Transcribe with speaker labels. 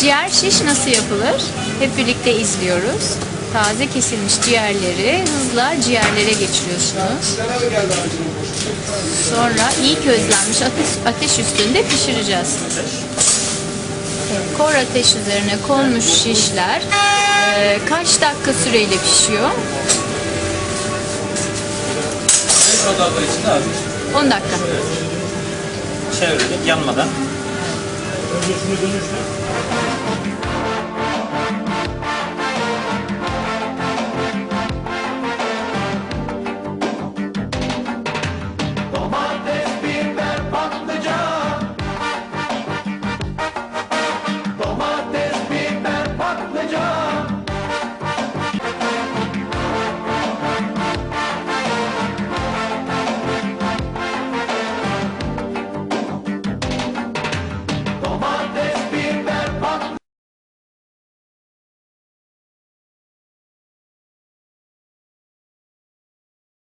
Speaker 1: Ciğer Şiş nasıl yapılır? Hep birlikte izliyoruz. Taze kesilmiş ciğerleri hızla ciğerlere geçiriyorsunuz. Sonra iyi közlenmiş ateş, ateş üstünde pişireceğiz. Kor ateş üzerine konmuş şişler e, kaç dakika süreyle pişiyor?
Speaker 2: Dakika
Speaker 1: 10 dakika.
Speaker 2: çevirdik yanmadan.
Speaker 3: Önce şunu dönüştür.